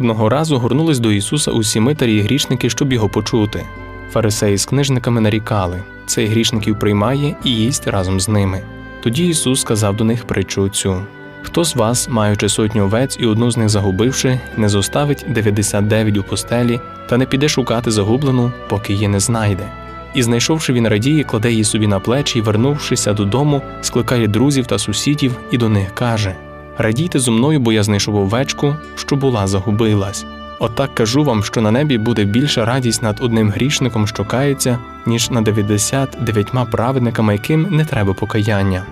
Одного разу горнулись до Ісуса усі митарі і грішники, щоб його почути. Фарисеї з книжниками нарікали цей грішників приймає і їсть разом з ними. Тоді Ісус сказав до них притчу цю: Хто з вас, маючи сотню овець і одну з них загубивши, не зоставить 99 у постелі та не піде шукати загублену, поки її не знайде. І знайшовши він радіє, кладе її собі на плечі і, вернувшися додому, скликає друзів та сусідів і до них каже: Радійте зо мною, бо я знайшов овечку, що була загубилась. Отак кажу вам, що на небі буде більша радість над одним грішником, що кається, ніж над 99 праведниками, яким не треба покаяння.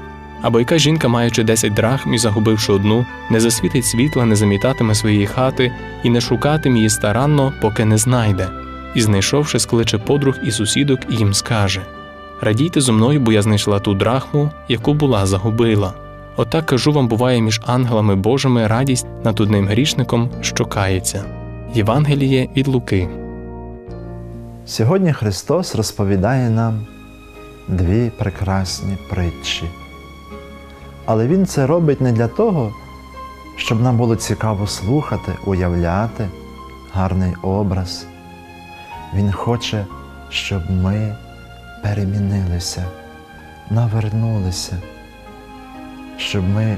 Або яка жінка, маючи 10 драхм і загубивши одну, не засвітить світла, не замітатиме своєї хати і не шукатиме її старанно, поки не знайде, і знайшовши, скличе подруг і сусідок і їм скаже: Радійте зо мною, бо я знайшла ту драхму, яку була загубила. Отак кажу вам, буває між ангелами Божими радість над одним грішником, що кається. Євангеліє від Луки. Сьогодні Христос розповідає нам дві прекрасні притчі. Але Він це робить не для того, щоб нам було цікаво слухати, уявляти гарний образ. Він хоче, щоб ми перемінилися, навернулися, щоб ми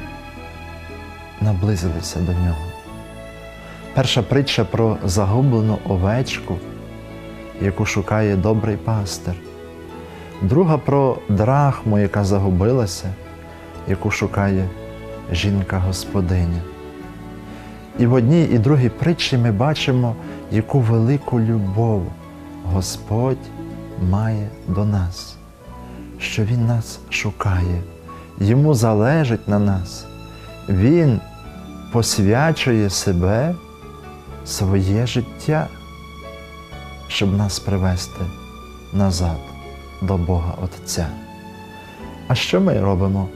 наблизилися до нього. Перша притча про загублену овечку, яку шукає добрий пастир. Друга про драхму, яка загубилася, яку шукає жінка-господиня. І в одній і другій притчі ми бачимо, яку велику любов Господь має до нас, що Він нас шукає, йому залежить на нас. Він посвячує себе, своє життя, щоб нас привести назад до Бога Отця. А що ми робимо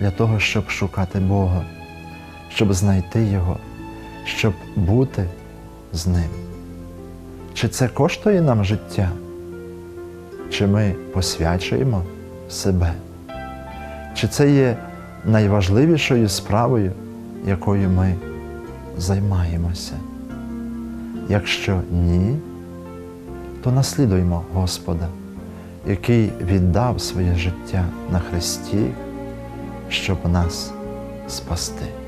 для того, щоб шукати Бога, щоб знайти Його, щоб бути з Ним? Чи це коштує нам життя? Чи ми посвячуємо себе? Чи це є найважливішою справою, якою ми займаємося? Якщо ні, то наслідуємо Господа, який віддав своє життя на Христі, щоб нас спасти.